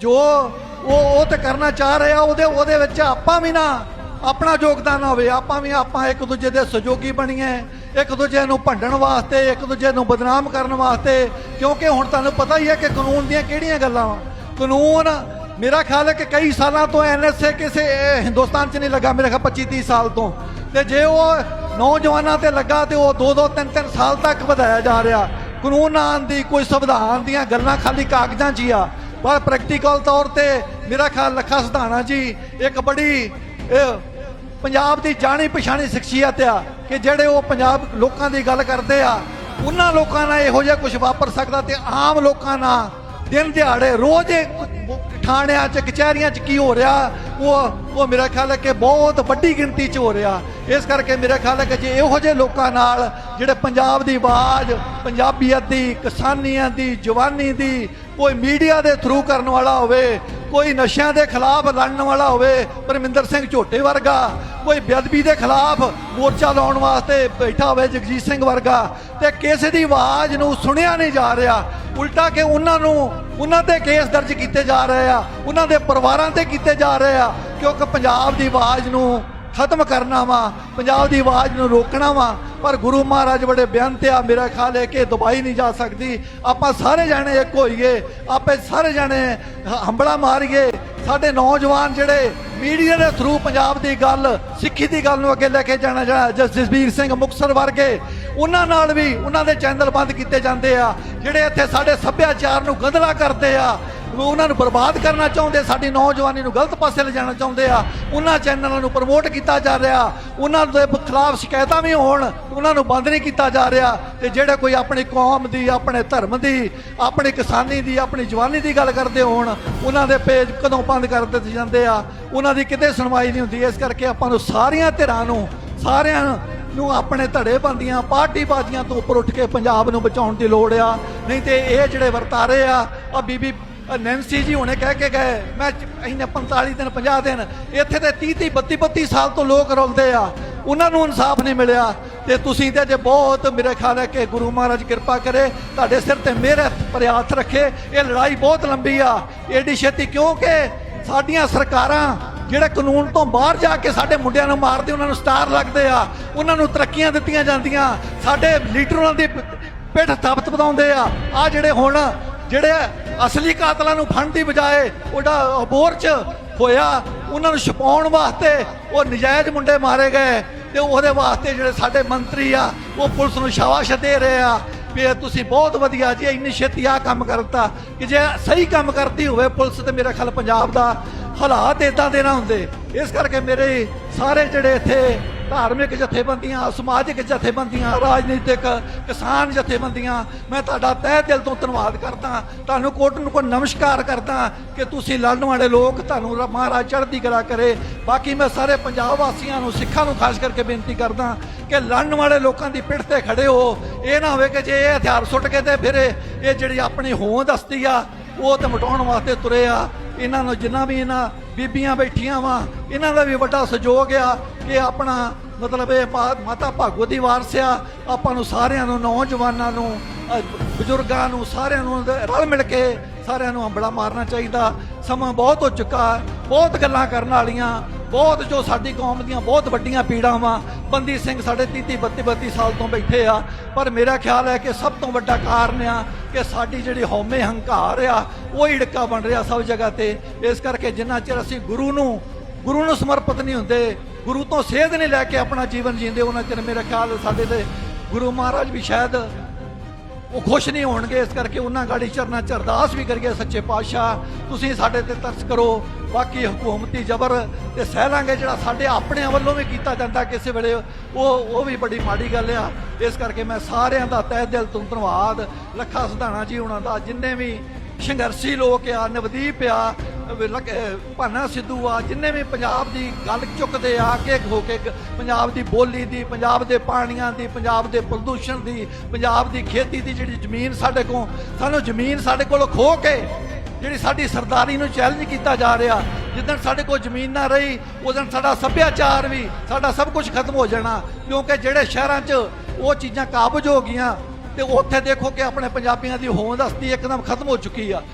ਜੋ ਉਹ ਉਹ ਤੇ ਕਰਨਾ ਚਾਹ ਰਿਹਾ, ਉਹਦੇ ਉਹਦੇ ਵਿੱਚ ਆਪਾਂ ਵੀ ਨਾ ਆਪਣਾ ਯੋਗਦਾਨ ਹੋਵੇ। ਆਪਾਂ ਵੀ ਆਪਾਂ ਇੱਕ ਦੂਜੇ ਦੇ ਸਹਿਯੋਗੀ ਬਣੀਏ, ਇੱਕ ਦੂਜੇ ਨੂੰ ਭੰਡਣ ਵਾਸਤੇ, ਇੱਕ ਦੂਜੇ ਨੂੰ ਬਦਨਾਮ ਕਰਨ ਵਾਸਤੇ। ਕਿਉਂਕਿ ਹੁਣ ਤੁਹਾਨੂੰ ਪਤਾ ਹੀ ਹੈ ਕਿ ਕਾਨੂੰਨ ਦੀਆਂ ਕਿਹੜੀਆਂ ਗੱਲਾਂ ਵਾ? ਕਾਨੂੰਨ, ਮੇਰਾ ਖਿਆਲ ਹੈ ਕਿ ਕਈ ਸਾਲਾਂ ਤੋਂ ਐਨਐਸਏ ਕਿਸੇ ਹਿੰਦੁਸਤਾਨ 'ਚ ਨਹੀਂ ਲੱਗਾ, ਮੇਰੇ ਖਿਆਲ 25 30 ਸਾਲ ਤੋਂ। ਤੇ ਜੇ ਉਹ ਨੌਜਵਾਨਾਂ ਤੇ ਲੱਗਾ ਤੇ ਉਹ 2 2 3 3 ਸਾਲ ਤੱਕ ਵਧਾਇਆ ਜਾ ਰਿਹਾ। ਕਾਨੂੰਨ ਆਉਣ ਦੀ ਕੋਈ ਸੰਵਿਧਾਨ ਦੀਆਂ ਗੱਲਾਂ ਖਾਲੀ ਕਾਗਜ਼ਾਂ 'ਚ ਹੀ ਆ। ਪਰ ਪ੍ਰੈਕਟੀਕਲ ਤੌਰ ਤੇ ਮੇਰਾ ਖਿਆਲ ਲੱਖਾ ਸਿਧਾਣਾ ਜੀ, ਇੱਕ ਬੜੀ ਪੰਜਾਬ ਦੀ ਜਾਣੀ ਪਛਾਣੀ ਸ਼ਖਸੀਅਤ ਆ ਕਿ ਜਿਹੜੇ ਉਹ ਪੰਜਾਬ ਲੋਕਾਂ ਦੀ ਗੱਲ ਕਰਦੇ ਆ, ਉਹਨਾਂ ਲੋਕਾਂ ਨਾਲ ਇਹੋ ਜਿਹਾ ਕੁਝ ਵਾਪਰ ਸਕਦਾ ਤੇ ਆਮ ਲੋਕਾਂ ਨਾਲ ਦਿਨ ਦਿਹਾੜੇ ਰੋਜ਼ ਥਾਣਿਆਂ 'ਚ, ਕਚਹਿਰੀਆਂ 'ਚ ਕੀ ਹੋ ਰਿਹਾ? ਉਹ ਉਹ ਮੇਰਾ ਖਿਆਲ ਹੈ ਕਿ ਬਹੁਤ ਵੱਡੀ ਗਿਣਤੀ 'ਚ ਹੋ ਰਿਹਾ। ਇਸ ਕਰਕੇ ਮੇਰਾ ਖਿਆਲ ਹੈ ਕਿ ਜੇ ਇਹੋ ਜਿਹੇ ਲੋਕਾਂ ਨਾਲ ਜਿਹੜੇ ਪੰਜਾਬ ਦੀ ਆਵਾਜ਼, ਪੰਜਾਬੀਅਤ ਦੀ, ਕਿਸਾਨੀਆਂ ਦੀ, ਜਵਾਨੀ ਦੀ ਕੋਈ ਮੀਡੀਆ ਦੇ ਥਰੂ ਕਰਨ ਵਾਲਾ ਹੋਵੇ, ਕੋਈ ਨਸ਼ਿਆਂ ਦੇ ਖਿਲਾਫ ਲੜਨ ਵਾਲਾ ਹੋਵੇ, ਪਰਮਿੰਦਰ ਸਿੰਘ ਝੋਟੇ ਵਰਗਾ, ਕੋਈ ਬੇਅਦਬੀ ਦੇ ਖਿਲਾਫ ਮੋਰਚਾ ਲਾਉਣ ਵਾਸਤੇ ਬੈਠਾ ਹੋਵੇ ਜਗਜੀਤ ਸਿੰਘ ਵਰਗਾ, ਤੇ ਕਿਸੇ ਦੀ ਆਵਾਜ਼ ਨੂੰ ਸੁਣਿਆ ਨਹੀਂ ਜਾ ਰਿਹਾ। ਉਲਟਾ ਕਿ ਉਹਨਾਂ ਨੂੰ ਉਹਨਾਂ ਤੇ ਕੇਸ ਦਰਜ ਕੀਤੇ ਜਾ ਰਹੇ ਆ, ਉਹਨਾਂ ਦੇ ਪਰਿਵਾਰਾਂ ਤੇ ਕੀਤੇ ਜਾ ਰਹੇ ਆ, ਕਿਉਂਕਿ ਪੰਜਾਬ ਦੀ ਆਵਾਜ਼ ਨੂੰ ਖਤਮ ਕਰਨਾ ਵਾ, ਪੰਜਾਬ ਦੀ ਆਵਾਜ਼ ਨੂੰ ਰੋਕਣਾ ਵਾ, ਪਰ ਗੁਰੂ ਮਹਾਰਾਜ ਬੜੇ ਬੇਅੰਤ ਆ, ਮੇਰਾ ਖਿਆਲ ਹੈ ਕਿ ਦਬਾਈ ਨਹੀਂ ਜਾ ਸਕਦੀ। ਆਪਾਂ ਸਾਰੇ ਜਾਣੇ ਇੱਕ ਹੋਈਏ, ਆਪੇ ਸਾਰੇ ਜਾਣੇ ਹ- ਹੰਬਲਾ ਮਾਰੀਏ ਸਾਡੇ ਨੌਜਵਾਨ ਜਿਹੜੇ ਮੀਡੀਆ ਦੇ ਥਰੂ ਪੰਜਾਬ ਦੀ ਗੱਲ, ਸਿੱਖੀ ਦੀ ਗੱਲ ਨੂੰ ਅੱਗੇ ਲੈ ਕੇ ਜਾਣਾ ਜਾਣਾ ਜਸਵੀਰ ਸਿੰਘ ਮੁਕਤਸਰ ਵਰਗੇ, ਉਹਨਾਂ ਨਾਲ ਵੀ ਉਹਨਾਂ ਦੇ ਚੈਨਲ ਬੰਦ ਕੀਤੇ ਜਾਂਦੇ ਆ, ਜਿਹੜੇ ਇੱਥੇ ਸਾਡੇ ਸੱਭਿਆਚਾਰ ਨੂੰ ਗੰਧਲਾ ਕਰਦੇ ਆ। ਉਹ ਉਹਨਾਂ ਨੂੰ ਬਰਬਾਦ ਕਰਨਾ ਚਾਹੁੰਦੇ, ਸਾਡੀ ਨੌਜਵਾਨੀ ਨੂੰ ਗਲਤ ਪਾਸੇ ਲਿਜਾਣਾ ਚਾਹੁੰਦੇ ਆ। ਉਹਨਾਂ ਚੈਨਲਾਂ ਨੂੰ ਪ੍ਰਮੋਟ ਕੀਤਾ ਜਾ ਰਿਹਾ। ਉਹਨਾਂ ਦੇ ਖਿਲਾਫ ਸ਼ਿਕਾਇਤਾਂ ਵੀ ਹੋਣ, ਉਹਨਾਂ ਨੂੰ ਬੰਦ ਨਹੀਂ ਕੀਤਾ ਜਾ ਰਿਹਾ। ਤੇ ਜਿਹੜੇ ਕੋਈ ਆਪਣੀ ਕੌਮ ਦੀ, ਆਪਣੇ ਧਰਮ ਦੀ, ਆਪਣੀ ਕਿਸਾਨੀ ਦੀ, ਆਪਣੀ ਜਵਾਨੀ ਦੀ ਗੱਲ ਕਰਦੇ ਹੋਣ, ਉਹਨਾਂ ਦੇ ਪੇਜ ਕਦੋਂ ਬੰਦ ਕਰ ਦਿੱਤੇ ਜਾਂਦੇ ਆ? ਉਹਨਾਂ ਦੀ ਕਿਤੇ ਸੁਣਵਾਈ ਨਹੀਂ ਹੁੰਦੀ। ਇਸ ਕਰਕੇ ਆਪਾਂ ਨੂੰ ਸਾਰੀਆਂ ਧਿਰਾਂ ਨੂੰ, ਸਾਰਿਆਂ ਨੂੰ ਆਪਣੇ ਧੜੇ ਬੰਦੀਆਂ ਪਾਰਟੀ ਬਾਜ਼ੀਆਂ ਤੋਂ ਉੱਪਰ ਉੱਠ ਕੇ ਪੰਜਾਬ ਨੂੰ ਬਚਾਉਣ ਦੀ ਲੋੜ ਆ। ਨਹੀਂ ਤੇ ਇਹ ਜਿਹੜੇ ਵਰਤਾਰੇ ਆ ਆ ਬੀਬੀ ਨੈਂਸੀ ਜੀ ਹੁਣੇ ਕਹਿ ਕੇ ਗਏ, ਮੈਂ ਚ- ਇਹਨੇ 45 ਦਿਨ 50 ਦਿਨ, ਇੱਥੇ ਤੇ 30 30 32 32 ਸਾਲ ਤੋਂ ਲੋਕ ਰੁਲਦੇ ਆ। ਉਹਨਾਂ ਨੂੰ ਇਨਸਾਫ ਨਹੀਂ ਮਿਲਿਆ। ਤੇ ਤੁਸੀਂ ਤੇ ਜੇ ਬਹੁਤ ਮੇਰੇ ਖਿਆਲ ਹੈ ਕਿ ਗੁਰੂ ਮਹਾਰਾਜ ਕਿਰਪਾ ਕਰੇ, ਤੁਹਾਡੇ ਸਿਰ ਤੇ ਮੇਰੇ ਪ੍ਰਿਆਤ ਰੱਖੇ। ਇਹ ਲੜਾਈ ਬਹੁਤ ਲੰਬੀ ਆ। ਏਡੀ ਛੇਤੀ ਕਿਉਂਕਿ ਸਾਡੀਆਂ ਸਰਕਾਰਾਂ ਜਿਹੜੇ ਕਾਨੂੰਨ ਤੋਂ ਬਾਹਰ ਜਾ ਕੇ ਸਾਡੇ ਮੁੰਡਿਆਂ ਨੂੰ ਮਾਰਦੇ, ਉਹਨਾਂ ਨੂੰ ਸਟਾਰ ਲੱਗਦੇ ਆ। ਉਹਨਾਂ ਨੂੰ ਤਰੱਕੀਆਂ ਦਿੱਤੀਆਂ ਜਾਂਦੀਆਂ। ਸਾਡੇ ਲੀਡਰ ਉਹਨਾਂ ਦੀ ਪਿੱਠ ਥਾਪਤ ਵਧਾਉਂਦੇ ਆ। ਆ ਜਿਹੜੇ ਹੁਣ ਜਿਹੜੇ ਅਸਲੀ ਕਾਤਲਾਂ ਨੂੰ ਫੜਨ ਦੀ ਬਜਾਏ ਉਹਦਾ ਅਬੋਰ ਚ ਹੋਇਆ, ਉਹਨਾਂ ਨੂੰ ਛਪਾਉਣ ਵਾਸਤੇ ਉਹ ਨਜਾਇਜ਼ ਮੁੰਡੇ ਮਾਰੇ ਗਏ ਤੇ ਉਹਦੇ ਵਾਸਤੇ ਜਿਹੜੇ ਸਾਡੇ ਮੰਤਰੀ ਆ, ਉਹ ਪੁਲਿਸ ਨੂੰ ਸ਼ਾਬਾਸ਼ ਦੇ ਰਹੇ ਆ ਵੀ ਇਹ ਤੁਸੀਂ ਬਹੁਤ ਵਧੀਆ ਜੀ, ਇੰਨੀ ਛੇਤੀ ਆ ਕੰਮ ਕਰਤਾ ਕਿ ਜੇ ਸਹੀ ਕੰਮ ਕਰਦੀ ਹੋਵੇ ਪੁਲਿਸ ਤੇ ਮੇਰਾ ਖਿਆਲ ਪੰਜਾਬ ਦਾ ਹਾਲਾਤ ਇਦਾਂ ਦੇ ਨਾ ਹੁੰਦੇ। ਇਸ ਕਰਕੇ ਮੇਰੇ ਸਾਰੇ ਜਿਹੜੇ ਇੱਥੇ ਧਾਰਮਿਕ ਜਥੇਬੰਦੀਆਂ, ਸਮਾਜਿਕ ਜਥੇਬੰਦੀਆਂ, ਰਾਜਨੀਤਿਕ ਕਿਸਾਨ ਜਥੇਬੰਦੀਆਂ, ਮੈਂ ਤੁਹਾਡਾ ਤਹਿ ਦਿਲ ਤੋਂ ਧੰਨਵਾਦ ਕਰਦਾ, ਤੁਹਾਨੂੰ ਕੋਟ ਨੂੰ ਕੋ ਨਮਸਕਾਰ ਕਰਦਾ ਕਿ ਤੁਸੀਂ ਲੜਨ ਵਾਲੇ ਲੋਕ ਤੁਹਾਨੂੰ ਮਹਾਰਾਜ ਚੜ੍ਹਦੀ ਕਲਾ ਕਰੇ। ਬਾਕੀ ਮੈਂ ਸਾਰੇ ਪੰਜਾਬ ਵਾਸੀਆਂ ਨੂੰ, ਸਿੱਖਾਂ ਨੂੰ ਖਾਸ ਕਰਕੇ ਬੇਨਤੀ ਕਰਦਾ ਕਿ ਲੜਨ ਵਾਲੇ ਲੋਕਾਂ ਦੀ ਪਿੱਠ ਤੇ ਖੜੇ ਹੋ। ਇਹ ਨਾ ਹੋਵੇ ਕਿ ਜੇ ਇਹ ਹਥਿਆਰ ਸੁੱਟ ਕੇ ਤੇ ਫਿਰ ਇਹ ਇਹ ਜਿਹੜੀ ਆਪਣੀ ਹੋਂਦ ਹਸਤੀ ਆ, ਉਹ ਤੇ ਮਟਾਉਣ ਵਾਸਤੇ ਤੁਰੇ ਆ। ਇਹਨਾਂ ਨੂੰ ਜਿੰਨਾ ਵੀ ਇਹਨਾਂ ਬੀਬੀਆਂ ਬੈਠੀਆਂ ਵਾ। ਇਹਨਾਂ ਦਾ ਵੀ ਵੱਡਾ ਸਹਿਯੋਗ ਆ ਕਿ ਆਪਣਾ ਮਤਲਬ ਇਹ ਮਾ- ਮਾਤਾ ਭਾਗੋ ਦੀ ਵਾਰਸ ਆ। ਆਪਾਂ ਨੂੰ ਸਾਰਿਆਂ ਨੂੰ, ਨੌਜਵਾਨਾਂ ਨੂੰ ਬਜ਼ੁਰਗਾਂ ਨੂੰ, ਸਾਰਿਆਂ ਨੂੰ ਰਲ ਮਿਲ ਕੇ ਸਾਰਿਆਂ ਨੂੰ ਹੰਬੜਾ ਮਾਰਨਾ ਚਾਹੀਦਾ। ਸਮਾਂ ਬਹੁਤ ਹੋ ਚੁੱਕਾ। ਬਹੁਤ ਗੱਲਾਂ ਕਰਨ ਵਾਲੀਆਂ। ਬਹੁਤ ਜੋ ਸਾਡੀ ਕੌਮ ਦੀਆਂ ਬਹੁਤ ਵੱਡੀਆਂ ਪੀੜਾਂ ਵਾ ਬੰਦੀ ਸਿੰਘ ਸਾਡੇ 30 32 32 ਸਾਲ ਤੋਂ ਬੈਠੇ ਆ, ਪਰ ਮੇਰਾ ਖਿਆਲ ਹੈ ਕਿ ਸਭ ਤੋਂ ਵੱਡਾ ਕਾਰਨ ਆ ਕਿ ਸਾਡੀ ਜਿਹੜੀ ਹਉਮੈ ਹੰਕਾਰ ਆ, ਉਹ ਹੀ ਢਿੱਕਾ ਬਣ ਰਿਹਾ ਸਭ ਜਗ੍ਹਾ ਤੇ। ਇਸ ਕਰਕੇ ਜਿੰਨਾ ਚਿਰ ਅਸੀਂ ਗੁਰੂ ਨੂੰ ਗੁਰੂ ਨੂੰ ਸਮਰਪਿਤ ਨਹੀਂ ਹੁੰਦੇ, ਗੁਰੂ ਤੋਂ ਸੇਧ ਨਹੀਂ ਲੈ ਕੇ ਆਪਣਾ ਜੀਵਨ ਜੀਂਦੇ, ਉਹਨਾਂ ਚਿਰ ਮੇਰਾ ਖਿਆਲ ਸਾਡੇ ਤੇ ਗੁਰੂ ਮਹਾਰਾਜ ਵੀ ਸ਼ਾਇਦ ਉਹ ਖੁਸ਼ ਨਹੀਂ ਹੋਣਗੇ, ਇਸ ਕਰਕੇ ਉਹਨਾਂ ਗਾੜੀ ਚਰਨਾ ਚ ਅਰਦਾਸ ਵੀ ਕਰੀਏ, ਸੱਚੇ ਪਾਤਸ਼ਾਹ, ਤੁਸੀਂ ਸਾਡੇ ਤੇ ਤਰਸ ਕਰੋ। ਬਾਕੀ ਹਕੂਮਤੀ ਜ਼ਬਰ ਤੇ ਸਹਿ ਲਾਂਗੇ, ਜਿਹੜਾ ਸਾਡੇ ਆਪਣੇ ਵੱਲੋਂ ਵੀ ਕੀਤਾ ਜਾਂਦਾ ਕਿਸੇ ਵੇਲੇ, ਉਹ ਉਹ ਵੀ ਬੜੀ ਮਾੜੀ ਗੱਲ ਆ। ਇਸ ਕਰਕੇ ਮੈਂ ਸਾਰਿਆਂ ਦਾ ਤਹਿ ਦਿਲ ਤੋਂ ਧੰਨਵਾਦ। ਲੱਖਾ ਸਿਧਾਣਾ ਜੀ ਉਹਨਾਂ ਦਾ, ਜਿੰਨੇ ਵੀ ਸੰਘਰਸ਼ੀ ਲੋਕ ਆ, ਨਵਦੀਪ ਆ ਭਾਨਾ ਸਿੱਧੂ ਆ, ਜਿੰਨੇ ਵੀ ਪੰਜਾਬ ਦੀ ਗੱਲ ਚੁੱਕਦੇ ਆ ਕਿ ਹੋ ਕੇ ਪੰਜਾਬ ਦੀ ਬੋਲੀ ਦੀ, ਪੰਜਾਬ ਦੇ ਪਾਣੀਆਂ ਦੀ, ਪੰਜਾਬ ਦੇ ਪ੍ਰਦੂਸ਼ਣ ਦੀ, ਪੰਜਾਬ ਦੀ ਖੇਤੀ ਦੀ ਜਿਹੜੀ ਜ਼ਮੀਨ ਸਾਡੇ ਕੋਲ, ਸਾਨੂੰ ਜ਼ਮੀਨ ਸਾਡੇ ਕੋਲ ਖੋ ਕੇ ਜਿਹੜੀ ਸਾਡੀ ਸਰਦਾਰੀ ਨੂੰ ਚੈਲੰਜ ਕੀਤਾ ਜਾ ਰਿਹਾ, ਜਿੱਦਣ ਸਾਡੇ ਕੋਲ ਜ਼ਮੀਨ ਨਾ ਰਹੀ, ਉਦੋਂ ਸਾਡਾ ਸੱਭਿਆਚਾਰ ਵੀ, ਸਾਡਾ ਸਭ ਕੁਝ ਖਤਮ ਹੋ ਜਾਣਾ, ਕਿਉਂਕਿ ਜਿਹੜੇ ਸ਼ਹਿਰਾਂ 'ਚ ਉਹ ਚੀਜ਼ਾਂ ਕਾਬਜ ਹੋ ਗਈਆਂ, ਤੇ ਉੱਥੇ ਦੇਖੋ ਕਿ ਆਪਣੇ ਪੰਜਾਬੀਆਂ ਦੀ ਹੋਂਦ ਹਸਤੀ ਇੱਕਦਮ ਖਤਮ ਹੋ ਚੁੱਕੀ ਆ।